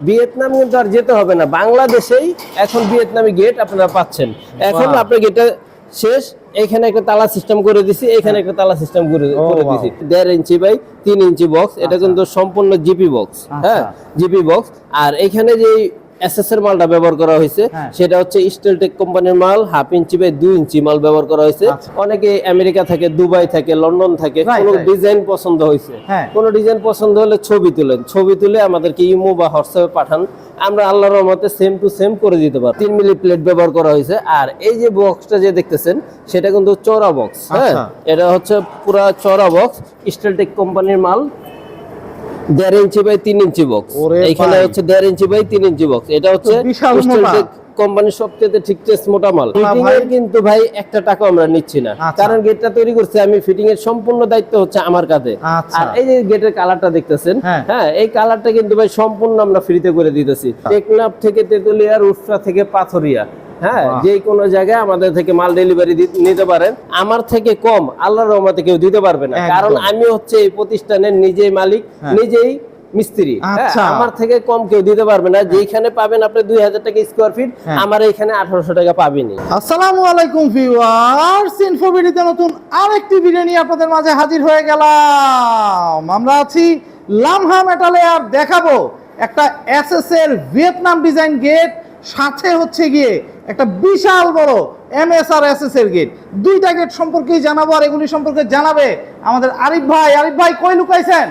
Vietnam কিন্তু আর যেতে হবে না। বাংলাদেশেই এখন ভিয়েতনামি গেট আপনারা পাচ্ছেন। এখন. আপনার গেটটা শেষ এখানে একটা তালা সিস্টেম করে দিছি এখানে একটা তালা সিস্টেম করে করে দিছি। দেড় ইঞ্চি বাই তিন ইঞ্চি বক্স এটা আচ্ছা। কিন্তু সম্পূর্ণ জিপি বক্স হ্যাঁ? জিপি বক্স আর এখানে যে এসএস এর মালটা ব্যবহার করা হয়েছে। হ্যাঁ। সেটা হচ্ছে স্টেলটেক কোম্পানির মাল হাফ ইঞ্চি বাই দুই ইঞ্চি মাল ব্যবহার করা হয়েছে। আচ্ছা। অনেকে আমেরিকা থাকে দুবাই থাকে লন্ডন থাকে কোনো ডিজাইন পছন্দ হয়েছে। হ্যাঁ। কোনো ডিজাইন পছন্দ হলে ছবি তুলেন। ছবি তুলে আমাদেরকে ইমো বা হোয়াটসঅ্যাপে পাঠান। আমরা আল্লাহর রহমতে সেম টু সেম করে দিতে পারি তিন মিলি প্লেট ব্যবহার করা হয়েছে। আর এই যে বক্সটা যে দেখতেছেন সেটা কিন্তু চওড়া বক্স হ্যাঁ। আচ্ছা। এটা হচ্ছে পুরা চওড়া বক্স স্টেলটেক কোম্পানির মাল। দেড় ইঞ্চি বাই তিন ইঞ্চি বক্স এখানে হচ্ছে দেড় ইঞ্চি বাই তিন ইঞ্চি বক্স এটা হচ্ছে কোম্পানির সবচেয়ে মোটা। মাল। ফিটিং এর কিন্তু ভাই একটা টাকা আমরা নিচ্ছি না। আচ্ছা। কারণ গেটটা তৈরি করছে আমি ফিটিং এর সম্পূর্ণ দায়িত্ব হচ্ছে আমার কাছে আচ্ছা। আর এই যে গেটের কালারটা দেখতেছেন হ্যাঁ। হ্যাঁ এই কালারটা কিন্তু ভাই সম্পূর্ণ আমরা ফ্রিতে করে দিতেছি। টেকনাফ থেকে তেতুলিয়া রুফরা থেকে পাথরিয়া। হ্যাঁ। যে কোনো জায়গায় আমাদের থেকে মাল ডেলিভারি নিতে পারেন আমার থেকে কম আল্লাহর রহমতে কেউ দিতে পারবে না কারণ আমি হচ্ছে এই প্রতিষ্ঠানের নিজেই মালিক হ্যাঁ। নিজেই মিস্ত্রি হ্যাঁ, আচ্ছা। আমার থেকে কম কেউ দিতে পারবে না যেখানে পাবেন আপনি দুই হাজার টাকা স্কোয়ার ফিট হ্যাঁ। আমার এখানে আঠারোশো টাকা পাবেনি আসসালামু আলাইকুম ভিউয়ার্স ইনফোবিডিতে নতুন আরেকটি ভিডিও নিয়ে আপনাদের মাঝে হাজির হয়ে গেলাম আমরা আছি লামহা মেটালে আর দেখাবো একটা এসএস এর ভিয়েতনাম ডিজাইন গেট সাথে হচ্ছে গিয়ে একটা বিশাল বড় এমএসআর এস এর গেট দুইটা গেট সম্পর্কেই জানাব আর এগুলি সম্পর্কে জানাবে আমাদের আরিফ ভাই। আরিফ ভাই, কই লুকাইছেন?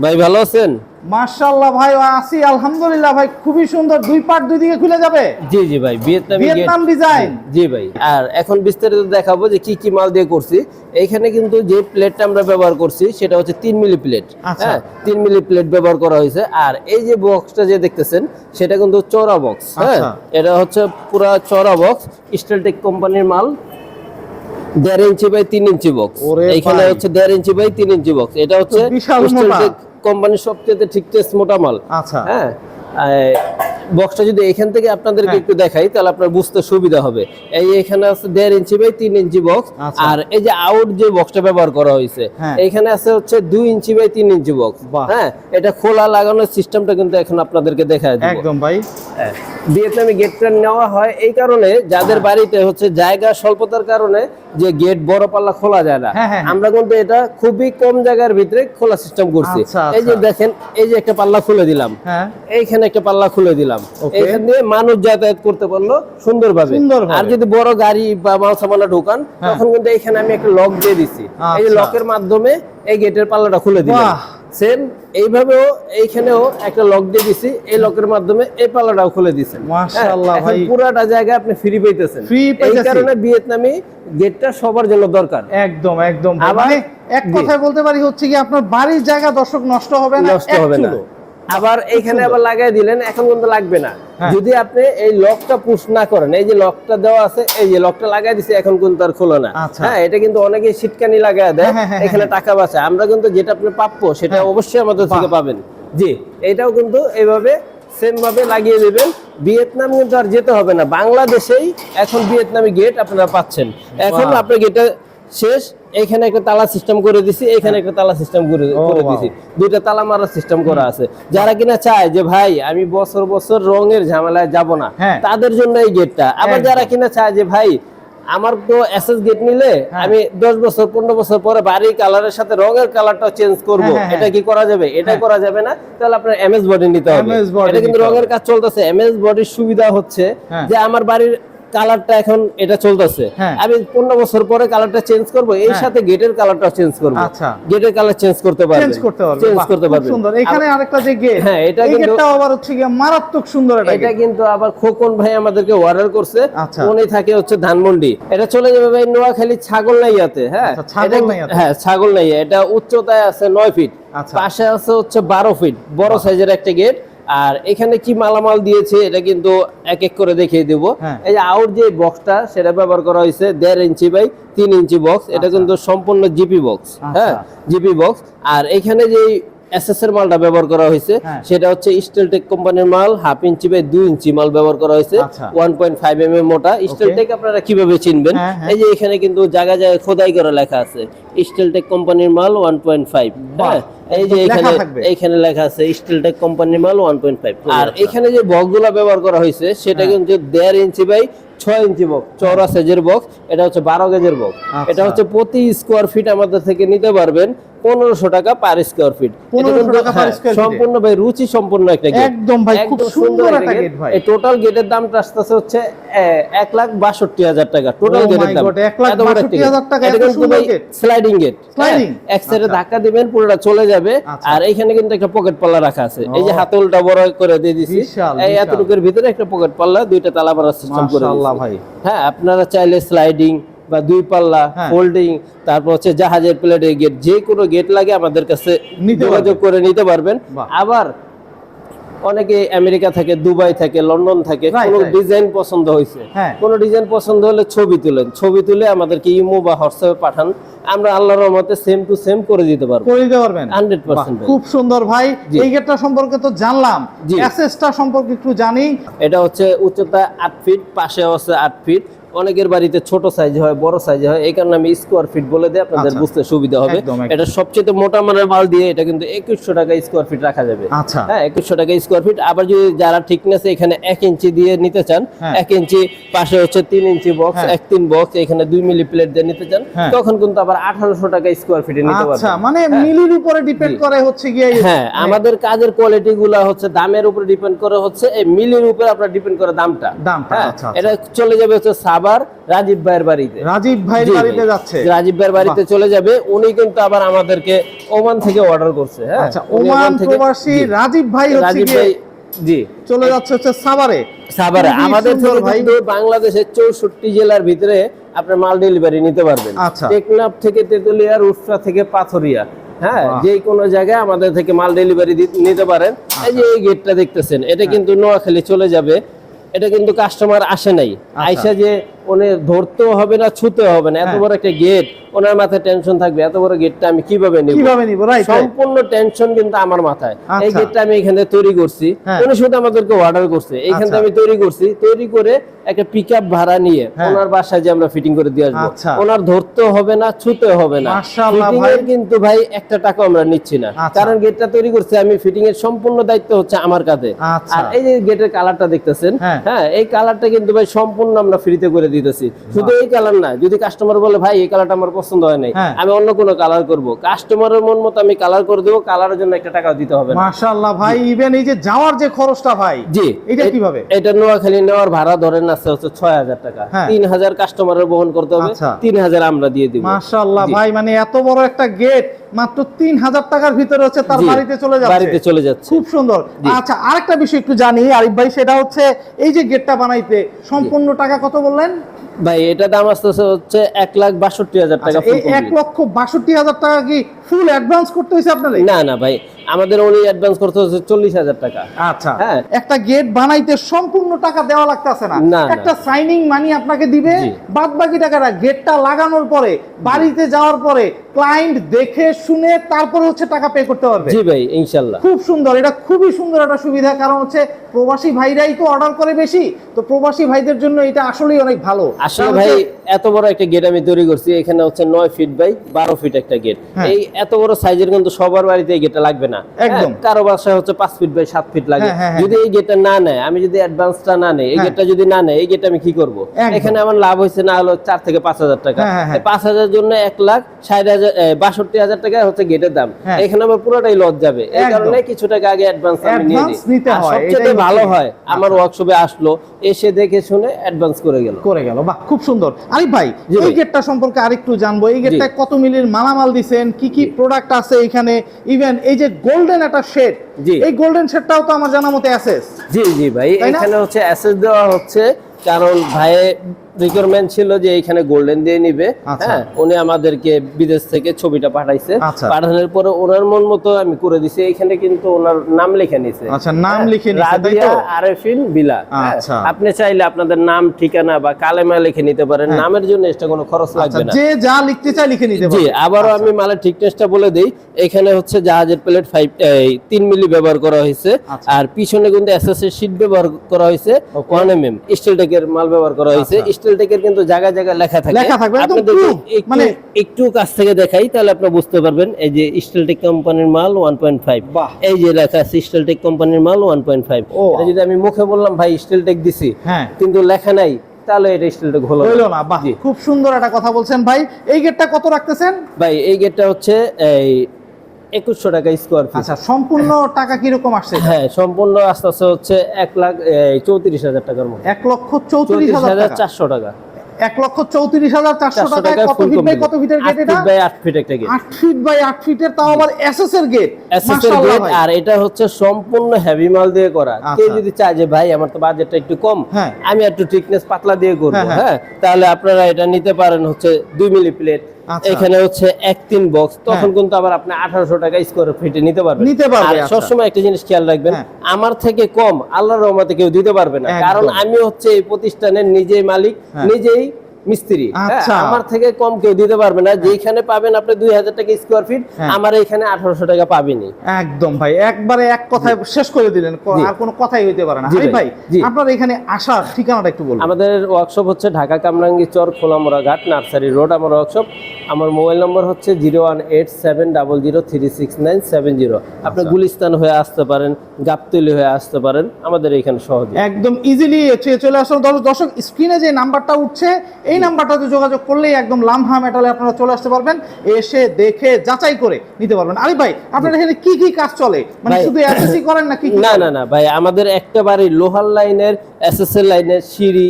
ভাই, ভালো আছেন? মার্শাল্লাহ ভাই আসি আলহামদুলিল্লাহ ভাই খুবই সুন্দর। দুই পার্ট দুই দিকে খুলে যাবে? জি জি ভাই ভিয়েতনামি ভিয়েতনাম ডিজাইন জি ভাই আর এখন বিস্তারিত দেখাবো যে কি কি মাল দিয়ে করছি। এইখানে কিন্তু যে প্লেটটা আমরা ব্যবহার করছি সেটা হচ্ছে তিন মিলি প্লেট আচ্ছা। হ্যাঁ তিন মিলি প্লেট ব্যবহার করা হয়েছে। আর এই যে বক্সটা যে দেখতেছেন সেটা কিন্তু চওড়া বক্স হ্যাঁ? আচ্ছা। এটা হচ্ছে পুরা চওড়া বক্স স্টেলটেক কোম্পানির মাল। দেড় ইঞ্চি বাই তিন ইঞ্চি বক্স ওরে এইখানে হচ্ছে দেড় ইঞ্চি বাই তিন ইঞ্চি বক্স এটা হচ্ছে বিশাল কোম্পানির সবচেয়ে ঠিক টেস্ট মোটা মাল। আচ্ছা। হ্যাঁ? বক্সটা যদি এখান থেকে আপনাদেরকে হ্যাঁ। একটু দেখাই তাহলে আপনার বুঝতে সুবিধা হবে এই এখানে আছে দেড় ইঞ্চি বাই তিন ইঞ্চি বক্স আচ্ছা। আর এই যে আউট যে বক্সটা ব্যবহার করা হয়েছে হ্যাঁ। এখানে আছে হচ্ছে দুই ইঞ্চি বাই তিন ইঞ্চি বক্স হ্যাঁ এটা খোলা লাগানোর সিস্টেমটা কিন্তু এখন আপনাদেরকে দেখায় দেবো একদম ভাই হ্যাঁ। ভিয়েতনামি গেট প্ল্যান নেওয়া হয় এই কারণে যাদের বাড়িতে হচ্ছে জায়গা স্বল্পতার কারণে যে গেট বড় পাল্লা খোলা যায় না হ্যাঁ, হ্যাঁ, হ্যাঁ। আমরা কিন্তু এটা খুবই কম জায়গার ভিতরে খোলা সিস্টেম করছি আচ্ছা, এই যে আচ্ছা। দেখেন এই যে একটা পাল্লা খুলে দিলাম হ্যাঁ এইখানে একটা পাল্লা খুলে দিলাম Okay. এইখান দিয়ে মানুষ যাতায়াত করতে পারল সুন্দরভাবে। আর যদি বড় গাড়ি বা মাল সামানা ঢোকান হ্যাঁ। তখন কিন্তু এখানে আমি একটা লক দিয়ে দিছি এই আচ্ছা। লকের মাধ্যমে এই গেটের পাল্লাটা খুলে দিলাম সেম এইভাবেও এইখানেও একটা লক দিয়ে দিছি এই লকের মাধ্যমে এই পাল্লাটাও খুলে দিছেন হ্যাঁ, ভাই। পুরাটা জায়গা আপনি ফ্রি পাইতেছেন এই কারণে ভিয়েতনামি গেটটা সবার জন্য দরকার একদম একদম আবার- মানে এক। কথায় বলতে পারি হচ্ছে কি আপনার বাড়ির জায়গা দর্শক নষ্ট হবে না নষ্ট হবে না। আবার এইখানে আবার লাগাই দিলেন এখন কিন্তু লাগবে না। হ্যাঁ। যদি আপনি এই লকটা পুশ না করেন এই যে লকটা দেওয়া আছে এই যে লকটা লাগাই দিছে এখন কিন্তু আর খোলো না। আচ্ছা। হ্যাঁ এটা কিন্তু অনেকে শীতকানি লাগায় দেয় হ্যাঁ, হ্যাঁ, এখানে টাকা বাঁচে আমরা কিন্তু যেটা আপনি প্রাপ্য সেটা। অবশ্যই আমাদের থেকে পাবেন। জি এটাও কিন্তু এইভাবে সেম ভাবে লাগিয়ে দেবেন। ভিয়েতনাম কিন্তু আর যেতে হবে না। বাংলাদেশেই এখন ভিয়েতনামি গেট আপনারা পাচ্ছেন। এখন বাহ। আপনার গেটে শেষ। এখানে একটা তালা সিস্টেম করে দিছি এখানে একটা তালা সিস্টেম করে করে দিছি। দুইটা তালা মারার সিস্টেম করা আছে। যারা কিনা চায় যে ভাই আমি বছর বছর রঙের ঝামেলায় যাব না। হ্যাঁ। তাদের জন্য এই গেটটা আবার যারা কিনা চায় যে ভাই আমার তো এসএস গেট নিলে হ্যাঁ। আমি দশ বছর পনেরো বছর পরে বাড়ির কালারের সাথে রঙের কালারটাও চেঞ্জ করব। হ্যাঁ, এটা কি করা যাবে? এটা। করা যাবে না? তাহলে আপনার এমএস বডি নিতে হবে। এটা কিন্তু নিতে রঙের কাজ চলতেছে। এমএস বডির সুবিধা হচ্ছে। যে আমার বাড়ির কালারটা এখন এটা চলতেছে। হ্যাঁ। আমি পনেরো বছর পরে কালারটা চেঞ্জ করব এর হ্যাঁ। সাথে গেটের কালারটাও চেঞ্জ করব। আচ্ছা। গেটের কালার চেঞ্জ করতে পারবেন চেঞ্জ করতে পারবে। চেঞ্জ করতে খুব সুন্দর। এখানে আরেকটা যে গেট হ্যাঁ, এটা এই কিন্তু- আবার হচ্ছে কি মারাত্মক সুন্দর এটা এটা কিন্তু আবার খোকন ভাই আমাদেরকে অর্ডার করছে। আচ্ছা। উনি থাকে হচ্ছে ধানমন্ডি। এটা চলে যাবে ভাই নোয়াখালী ছাগল নাইয়াতে হ্যাঁ? আচ্ছা, ছাগল নাইয়াতে। হ্যাঁ ছাগল নাইয়া এটা উচ্চতায় আছে নয় ফিট আচ্ছা। পাশে আছে হচ্ছে বারো ফিট বড় সাইজের একটা গেট আর এখানে কি মালামাল দিয়েছে এটা কিন্তু এক এক করে দেখিয়ে দেব। হ্যাঁ। এই যে আউট যে বক্সটা সেটা ব্যবহার করা হয়েছে দেড় ইঞ্চি বাই তিন ইঞ্চি বক্স এটা আচ্ছা। কিন্তু সম্পূর্ণ জিপি বক্স হ্যাঁ জিপি বক্স আর এখানে যে এসএস এর মালটা ব্যবহার করা হয়েছে। হ্যাঁ। সেটা হচ্ছে স্টেলটেক কোম্পানির মাল হাফ ইঞ্চি বাই দুই ইঞ্চি মাল ব্যবহার করা হয়েছে। One point five M M মোটা। স্টেলটেক আপনারা কীভাবে চিনবেন? হ্যাঁ, হ্যাঁ। এই যে এখানে কিন্তু জায়গায় জায়গায় খোদাই করা লেখা আছে। স্টেলটেক কোম্পানির মাল ওয়ান পয়েন্ট ফাইভ হ্যাঁ এই যে এখানে এখানে লেখা আছে স্টিলটেক কোম্পানির মাল ওয়ান পয়েন্ট ফাইভ আর এখানে যে বক্সগুলো ব্যবহার করা হয়েছে সেটা। কিন্তু দেড় ইঞ্চি বাই ছয় ইঞ্চি বক্স চওড়া সাইজের বক্স এটা হচ্ছে বারো গেজের বক্স। আচ্ছা। এটা হচ্ছে প্রতি স্কোয়ার ফিট আমাদের থেকে নিতে পারবেন। পনেরোশো টাকা পার স্কোয়ার ফিট 1500 টাকা per square feet-এ? সম্পূর্ণ ভাই রুচি সম্পূর্ণ একটা গেট একদম ভাই, খুব সুন্দর একটা gate ভাই। এই টোটাল গেটের দামটা আসতেছে হচ্ছে এক লাখ বাষট্টি হাজার টাকা টোটাল Oh গেটের দাম এক লাখ বাষট্টি হাজার টাকা, ভাই gate। স্লাইডিং গেট এক সাইডে আচ্ছা। ধাক্কা দিবেন পুরোটা চলে যাবে আচ্ছা। আর এখানে কিন্তু একটা পকেট পাল্লা রাখা আছে এই যে ও। হাতলটা বড় করে দিয়ে দিছি এই। এতটুকুর ভিতরে একটা পকেট পাল্লা দুইটা তালা সিস্টেম করে ভাই। হ্যাঁ আপনারা চাইলে স্লাইডিং বা দুই পাল্লা হ্যাঁ। ফোল্ডিং তারপর হচ্ছে জাহাজের প্লেটের গেট যে কোনো গেট লাগে আমাদের কাছে যোগাযোগ করে নিতে পারবেন। আবার অনেকে আমেরিকা থাকে দুবাই থাকে লন্ডন থাকে কোনো ডিজাইন পছন্দ হয়েছে। হ্যাঁ। কোনো ডিজাইন পছন্দ হলে ছবি তুলেন। ছবি তুলে আমাদেরকে ইমো বা হোয়াটসঅ্যাপে পাঠান। আমরা আল্লাহর রহমতে সেম টু সেম করে দিতে পারব। করে দিতে পারবেন। 100% খুব সুন্দর ভাই। এই গেটটা সম্পর্কে তো জানলাম। জি। অ্যাসেসটা সম্পর্কে একটু জানি। এটা হচ্ছে উচ্চতা আট ফিট পাশে আছে আট ফিট অনেকের বাড়িতে ছোট সাইজ হয় বড় সাইজ হয় এই কারণে আমি স্কোয়ার ফিট বলে দিই আপনাদের আচ্ছা। বুঝতে সুবিধা হবে। এটা সবচেয়ে মোটা মানের মাল দিয়ে এটা কিন্তু একুশশো টাকা স্কোয়ার ফিট রাখা যাবে আচ্ছা। হ্যাঁ একুশশো টাকা স্কোয়ার ফিট আবার যদি যারা ঠিকনেস এখানে এক ইঞ্চি দিয়ে নিতে চান হ্যাঁ। এক ইঞ্চি পাশে হচ্ছে তিন ইঞ্চি বক্স হ্যাঁ। এক তিন বক্স এখানে দুই মিলি প্লেট দিয়ে নিতে চান হ্যাঁ। তখন কিন্তু আবার আঠারোশো টাকা স্কোয়ার ফিটে নিতে আচ্ছা পারবেন মানে। মিলির উপরে ডিপেন্ড করে হচ্ছে গিয়ে হ্যাঁ আমাদের কাজের কোয়ালিটি গুলা হচ্ছে দামের উপরে ডিপেন্ড করে হচ্ছে এই মিলের উপরে আপনার ডিপেন্ড করে দামটা দামটা। এটা চলে যাবে হচ্ছে সাবার রাজীব ভাইয়ের বাড়িতে। রাজীব ভাই। বাড়িতে যাচ্ছে? রাজীব ভাইয়ের বাড়িতে চলে যাবে। উনি কিন্তু আবার আমাদেরকে ওমান থেকে অর্ডার করছে হ্যাঁ? আচ্ছা ওমান প্রবাসী রাজীব ভাই হচ্ছে রাজীব ভাই জি। চলে যাচ্ছে হচ্ছে সাভারে। সাভারে। আমাদের। কিন্তু বাংলাদেশের চৌষট্টি জেলার ভিতরে আপনার মাল ডেলিভারি নিতে পারবেন। আচ্ছা। টেকনাফ থেকে তেতুলিয়া রুসরা থেকে পাথরিয়া হ্যাঁ। যে কোনো জায়গায় আমাদের থেকে মাল ডেলিভারি নিতে পারেন। এই যে এই গেটটা দেখতেছেন এটা হ্যাঁ। কিন্তু নোয়াখালী চলে যাবে। এটা কিন্তু কাস্টমার আসে নাই আচ্ছা। আইসা যে উনি ধরতেও হবে না ছুতেও হবে না এত হ্যাঁ। বড় একটা গেট ওনার মাথায় টেনশন থাকবে এত বড় গেটটা আমি কীভাবে নেব কীভাবে নিব রাইট সম্পূর্ণ টেনশন কিন্তু আমার মাথায় এই আচ্ছা। গেটটা আমি এখানে তৈরি করছি হ্যাঁ। উনি শুধু আমাদেরকে অর্ডার করছে এইখান আচ্ছা। আমি তৈরি করছি তৈরি করে একটা পিক ভাড়া নিয়ে হ্যাঁ। ওনার বাসায় যে আমরা ফিটিং করে দিয়ে আসব আচ্ছা। ওনার ধরতে হবে না ছুতে হবে না ফিটিং এর কিন্তু ভাই একটা টাকা আমরা নিচ্ছি না আচ্ছা। কারণ গেটটা তৈরি করছি আমি ফিটিং এর সম্পূর্ণ দায়িত্ব হচ্ছে আমার কাছে আচ্ছা। আর এই যে গেটের কালারটা দেখতেছেন হ্যাঁ। এই কালারটা কিন্তু ভাই সম্পূর্ণ আমরা ফ্রিতে করে দিতেছি। শুধু এই কালার না যদি কাস্টমার বলে ভাই এই কালারটা আমার পছন্দ হয় নাই। হ্যাঁ। আমি অন্য কোনো কালার করব। কাস্টমারের মন মতো আমি কালার করে দেবো কালারের জন্য একটা টাকা দিতে হবে মাশাআল্লাহ ভাই ইভেন এই যে যাওয়ার যে খরচটা ভাই জি। এটা কীভাবে? এটা নোয়াখালী নেওয়ার ভাড়া ধরেন আছে হচ্ছে ছয় হাজার টাকা। হ্যাঁ। তিন হাজার কাস্টমারের বহন করতে হবে আচ্ছা। তিন হাজার আমরা দিয়ে দিব। মাশাআল্লাহ ভাই মানে এত বড় একটা গেট মাত্র তিন হাজার টাকার ভিতরে হচ্ছে তার বাড়িতে চলে যাচ্ছে। বাড়িতে চলে যাচ্ছে। খুব সুন্দর। আচ্ছা আরেকটা বিষয় একটু জানি আরিফ ভাই সেটা হচ্ছে এই যে গেটটা বানাইতে সম্পূর্ণ টাকা কত বললেন? ভাই এটা দাম আসতেছে হচ্ছে এক লাখ বাষট্টি হাজার টাকা আচ্ছা, এই এক লক্ষ বাষট্টি হাজার টাকা কি ফুল অ্যাডভান্স করতে হয়েছে আপনাদের? না না ভাই আমাদের উনি অ্যাডভান্স করতে হচ্ছে চল্লিশ হাজার টাকা। আচ্ছা। হ্যাঁ। একটা গেট বানাইতে সম্পূর্ণ টাকা দেওয়া লাগতেছে না। একটা সাইনিং মানি আপনাকে দিবে বাদ বাকি টাকাটা গেটটা লাগানোর পরে বাড়িতে যাওয়ার পরে ক্লায়েন্ট দেখে শুনে তারপরে হচ্ছে টাকা পে করতে পারবে। জি ভাই ইনশাল্লাহ। খুব সুন্দর। এটা খুবই সুন্দর একটা সুবিধা কারণ হচ্ছে প্রবাসী ভাইরাই তো অর্ডার করে বেশি তো প্রবাসী ভাইদের জন্য এটা আসলেই অনেক ভালো। আসলে ভাই এত বড় একটা গেট আমি তৈরি করছি এখানে হচ্ছে নয় ফিট বাই বারো ফিট একটা গেট হ্যাঁ। এই এত বড় সাইজের কিন্তু সবার বাড়িতে এই গেটটা লাগবে না। হ্যাঁ, কারও বাসায় হচ্ছে পাঁচ ফিট বাই সাত ফিট লাগে। হ্যাঁ। যদি এই গেটটা না নেয় আমি যদি অ্যাডভান্সটা না নেই এই। গেটটা যদি না নেয় এই গেটটা আমি কি করব? এখানে আমার লাভ হয়েছে না হলো চার থেকে পাঁচ হাজার টাকা। পাঁচ হাজার জন্য এক লাখ ষাট হাজার বাষট্টি হাজার টাকা হচ্ছে গেটের দাম। এখানে আমার পুরোটাই লস যাবে। এই কারণে কিছু টাকা আগে অ্যাডভান্স আমি নিয়ে নিই। সবচেয়ে ভালো হয় আমার ওয়ার্কশপে আসলো এসে দেখে শুনে অ্যাডভান্স করে গেল। করে গেল। বাহ খুব সুন্দর। আরিফ ভাই এই গেটটা সম্পর্কে আরেকটু জানব। এই গেটটা কত মিলির মালামাল দিছেন? কি কি প্রোডাক্ট আছে এখানে? ইভেন এই যে গোল্ডেন একটা শেড। এই গোল্ডেন শেডটাও তো আমার জানা মতে অ্যাসেস জি জি ভাই এখানে হচ্ছে অ্যাসেস দেওয়া হচ্ছে। কারণ ভাইয়ে রিকোয়ারমেন্ট ছিল যে এখানে গোল্ডেন দিয়ে নিবে আচ্ছা। হ্যাঁ উনি আমাদেরকে বিদেশ থেকে ছবিটা পাঠাইছে আচ্ছা। পাঠানোর পরে ওনার মন মতো আমি করে দিছি এখানে কিন্তু ওনার নাম লিখে নিছে আচ্ছা, নাম হ্যাঁ, লিখে নিছে, তাই তো? আরেফিন বিলা হ্যাঁ, আচ্ছা। আপনি চাইলে আপনাদের নাম ঠিকানা বা কালেমা লিখে নিতে পারেন নামের জন্য এক্সট্রা কোনো খরচ হ্যাঁ। আচ্ছা লাগবে না যে যা লিখতে চায় লিখে নিতে পারেন জি আবারও আমি মালের ঠিকনেসটা বলে দিই এখানে হচ্ছে জাহাজের প্লেট ফাইভ তিন মিলি ব্যবহার করা হয়েছে। আর পিছনে কিন্তু এসএস এর শীট ব্যবহার করা হয়েছে Okay. One M M steel টেকের মাল ব্যবহার করা হয়েছে আচ্ছা। টেকের কিন্তু জায়গায় জায়গায় লেখা থাকে লেখা থাকবে, একদম মানে- একটু কাছ থেকে দেখাই তাহলে আপনি বুঝতে পারবেন এই যে স্টিল টেক কোম্পানির মাল ওয়ান পয়েন্ট ফাইভ বাহ। এই যে লেখা আছে স্টিল টেক কোম্পানির মাল ওয়ান পয়েন্ট ফাইভ ও। এটা যদি আমি মুখে বললাম ভাই স্টিল টেক দিছি হ্যাঁ কিন্তু লেখা নাই তাহলে এটা স্টিল টেক হলো না। না বাহ খুব সুন্দর একটা কথা বলছেন ভাই এই গেটটা কত রাখতেছেন ভাই এই গেটটা হচ্ছে এই একুশশো টাকা স্কোয়ার ফিট আচ্ছা সম্পূর্ণ টাকা কীরকম আসছে হ্যাঁ সম্পূর্ণ আস্তে আস্তে হচ্ছে এক লাখ চৌত্রিশ হাজার টাকার মতো। এক লক্ষ চৌত্রিশ হাজার চারশো টাকা। এক লক্ষ চৌত্রিশ হাজার চারশো টাকায় কত ফিট বাই কত ফিটের গেট এটা বাই আট ফিট একটা গেট আট ফিট বাই আট ফিটের তাও আবার এসএস এর গেট এসএস এর গেট আর এটা হচ্ছে সম্পূর্ণ হেভি মাল দিয়ে করা আচ্ছা। কেউ যদি চায় যে ভাই আমার তো বাজেটটা একটু কম হ্যাঁ। আমি একটু থিকনেস পাতলা দিয়ে করব হ্যাঁ, হ্যাঁ। হ্যাঁ তাহলে আপনারা এটা নিতে পারেন হচ্ছে দুই মিলি প্লেট আচ্ছা। এখানে হচ্ছে এক তিন বক্স তখন। কিন্তু আবার আপনি আঠারোশো টাকা স্কোয়ার ফিটে নিতে পারবেন নিতে পারবে, আর আচ্ছা। সবসময় একটা জিনিস খেয়াল রাখবেন। আমার থেকে কম আল্লাহর রহমতে কেউ দিতে পারবে না কারণ আমি হচ্ছে এই প্রতিষ্ঠানের নিজেই মালিক হ্যাঁ। নিজেই মিস্ত্রি। হ্যাঁ, আচ্ছা। আমার থেকে কম কেউ দিতে পারবে না। যেখানে পাবেন আপনি দুই হাজার টাকা স্কোয়ার ফিট হ্যাঁ। আমার এখানে আঠারোশো টাকা পাবেনি একদম ভাই একবারে এক কথায় শেষ করে দিলেন আর কোনো কথাই হইতে পারে না। ভাই, আপনার এখানে আসার ঠিকানাটা একটু বলুন। আমাদের ওয়ার্কশপ হচ্ছে ঢাকা কামরাঙ্গি চর খোলামোড়া ঘাট নার্সারি রোড আমার ওয়ার্কশপ আমার মোবাইল নম্বর হচ্ছে zero one eight seven double zero three six nine seven zero. আপনি আচ্ছা। গুলিস্তান হয়ে আসতে পারেন গাবতলি হয়ে আসতে পারেন আমাদের এখানে সহজে। একদম ইজিলি চলে আসুন। দর্শক স্ক্রিনে যে নাম্বারটা উঠছে এই নাম্বারটাতে যোগাযোগ করলেই একদম লামহা মেটালে আপনারা চলে আসতে পারবেন এসে দেখে যাচাই করে নিতে পারবেন। আরে ভাই আপনার এখানে কি কি কাজ চলে? মানে শুধু এসএসসি করেন না কি না না না ভাই আমাদের একেবারে লোহার লাইনের এসএসএল লাইনের সিঁড়ি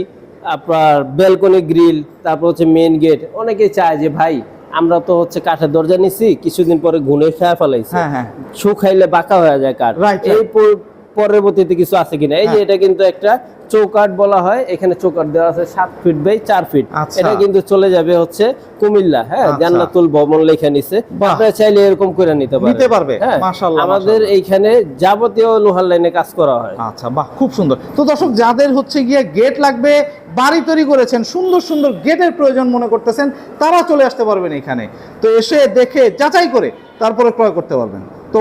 আপনার ব্যালকনি গ্রিল তারপর হচ্ছে মেইন গেট অনেকেই চায় যে ভাই আমরা তো হচ্ছে কাঠের দরজা নিছি কিছুদিন পরে ঘুনে খেয়ে ফেলাইছি। হ্যাঁ হ্যাঁ। শুকাইলে বাঁকা হয়ে যায় কাঠ। এই পরবর্তীতে কিছু আছে কিনা? এই যে হ্যাঁ। এটা কিন্তু একটা চৌকাঠ বলা হয়। এখানে চৌকাঠ দেওয়া আছে সাত ফিট বাই চার ফিট। আচ্ছা। এটা কিন্তু চলে যাবে হচ্ছে কুমিল্লা হ্যাঁ? আচ্ছা। জান্নাতুল ভবন লেখা নিছে আপনারা চাইলে এরকম করে নিতে পারবে? হ্যাঁ। আমাদের এইখানে যাবতীয় লোহার লাইনে কাজ করা হয়। আচ্ছা বাহ খুব সুন্দর। তো দর্শক যাদের হচ্ছে গিয়ে গেট লাগবে বাড়ি তৈরি করেছেন সুন্দর সুন্দর গেটের প্রয়োজন মনে করতেছেন তারা চলে আসতে পারবেন এখানে। তো এসে দেখে যাচাই করে তারপরে ক্রয় করতে পারবেন। তো